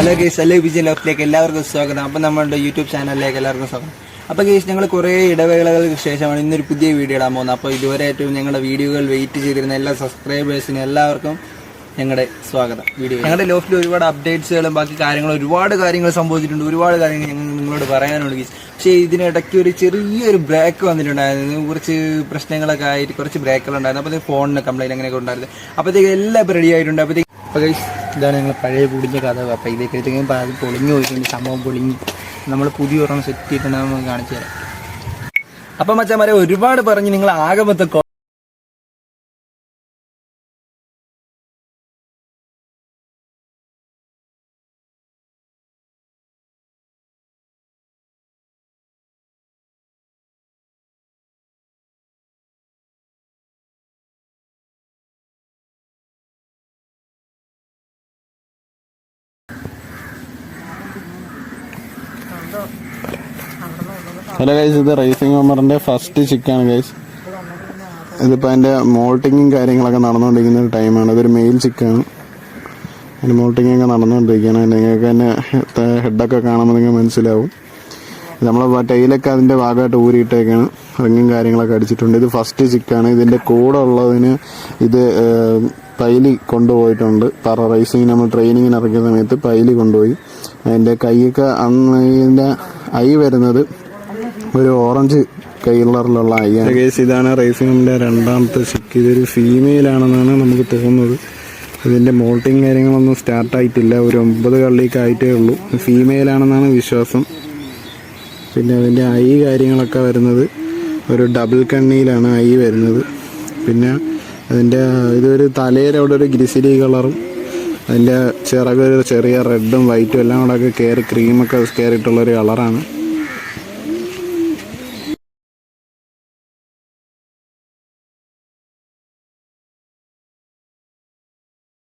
Hello guys hello Vijay ലോക്കിലേക്ക് എല്ലാവർക്കും സ്വാഗതം. അപ്പം നമ്മളുടെ യൂട്യൂബ് ചാനലിലേക്ക് എല്ലാവർക്കും സ്വാഗതം. അപ്പോൾ ഗേസ് ഞങ്ങൾ കുറേ ഇടവേളകൾക്ക് ശേഷമാണ് ഇന്നൊരു പുതിയ വീഡിയോ ഇടാൻ പോകുന്നത്. അപ്പോൾ ഇതുവരെ ഏറ്റവും ഞങ്ങളുടെ വീഡിയോകൾ വെയിറ്റ് ചെയ്തിരുന്ന എല്ലാ സബ്സ്ക്രൈബേഴ്സിനും എല്ലാവർക്കും ഞങ്ങളുടെ സ്വാഗതം. വീഡിയോ ഞങ്ങളുടെ ലോഫിൽ ഒരുപാട് അപ്ഡേറ്റ്സുകളും ബാക്കി കാര്യങ്ങളും ഒരുപാട് കാര്യങ്ങൾ സംഭവിച്ചിട്ടുണ്ട്. ഒരുപാട് കാര്യങ്ങൾ ഞങ്ങൾ നിങ്ങളോട് പറയാനുണ്ട് ഗീസ്. പക്ഷേ ഇതിനിടയ്ക്ക് ഒരു ചെറിയൊരു ബ്രേക്ക് വന്നിട്ടുണ്ടായിരുന്നു. കുറച്ച് പ്രശ്നങ്ങളൊക്കെ ആയിട്ട് കുറച്ച് ബ്രേക്കുകൾ ഉണ്ടായിരുന്നു അപ്പോൾ ഫോണിന് കംപ്ലൈന്റ് അങ്ങനെയൊക്കെ ഉണ്ടായിരുന്നു. അപ്പോഴത്തേക്ക് എല്ലാം റെഡി ആയിട്ടുണ്ട്. അപ്പോഴത്തേക്ക് അപ്പോൾ ഗൈസ് ഇതാണ് ഞങ്ങൾ പഴയ പൊടിഞ്ഞ കഥ. അപ്പോൾ ഇതൊക്കെ അത് പൊളിഞ്ഞു പോയിട്ടുണ്ട് സംഭവം പൊളിഞ്ഞു നമ്മൾ പുതിയ ഒരെണ്ണം സെറ്റ് ചെയ്തിട്ടുണ്ടെന്ന് നമുക്ക് കാണിച്ചു തരാം. അപ്പം മച്ചാമാരെ ഒരുപാട് പറഞ്ഞ് നിങ്ങൾ ആകെ മൊത്തം ഹലോ ഗൈസ് ഇത് റേസിംഗ് ഹോമറിന്റെ ഫസ്റ്റ് ചിക്കാണ് ഗൈസ് ഇതിപ്പോൾ അതിന്റെ മോൾട്ടിങ്ങും കാര്യങ്ങളൊക്കെ നടന്നുകൊണ്ടിരിക്കുന്ന ഒരു ടൈമാണ് ഇതൊരു മെയിൽ ചിക്കാണ് അതിന്റെ മോൾട്ടിങ് ഒക്കെ നടന്നുകൊണ്ടിരിക്കുകയാണ്. നിങ്ങൾക്ക് തന്നെ ഹെഡൊക്കെ കാണുമ്പോൾ നിങ്ങൾക്ക് മനസ്സിലാവും. നമ്മൾ ടൈലൊക്കെ അതിന്റെ ഭാഗമായിട്ട് ഊരിയിട്ടേക്കാണ്. റിങ്ങും കാര്യങ്ങളൊക്കെ അടിച്ചിട്ടുണ്ട്. ഇത് ഫസ്റ്റ് ചിക്കാണ് ഇതിന്റെ കൂടെ ഉള്ളതിന് ഇത് പൈലി കൊണ്ടുപോയിട്ടുണ്ട്. പറ റൈസിങ് നമ്മൾ ട്രെയിനിങ്ങിന് ഇറക്കിയ സമയത്ത് പൈലി കൊണ്ടുപോയി. അതിന്റെ കൈയൊക്കെ അന്ന് ഇതിന്റെ ഐ വരുന്നത് ഒരു ഓറഞ്ച് കളറിലുള്ള ഐ ആണ്. കേസ് ഇതാണ് റേസിംഗിന്റെ രണ്ടാമത്തെ ചിക്ക് ഇതൊരു ഫീമെയിൽ ആണെന്നാണ് നമുക്ക് തോന്നുന്നത്. ഇതിന്റെ മോൾട്ടിങ് കാര്യങ്ങളൊന്നും സ്റ്റാർട്ട് ആയിട്ടില്ല. ഒരു ഒമ്പത് കള്ളിക്ക് ആയിട്ടേ ഉള്ളൂ. ഫീമെയിൽ ആണെന്നാണ് വിശ്വാസം. പിന്നെ അതിന്റെ ഐ കാര്യങ്ങളൊക്കെ വരുന്നത് ഒരു ഡബിൾ കണ്ണിയിലാണ് ഐ വരുന്നത്. പിന്നെ അതിന്റെ ഇതൊരു തലയിലവിടെ ഒരു ഗ്രിസിലി കളറും അതിന്റെ ചിറക് ചെറിയ റെഡും വൈറ്റും എല്ലാം കൂടെ ഒക്കെ കയറി ക്രീമൊക്കെ കയറിയിട്ടുള്ളൊരു കളറാണ്.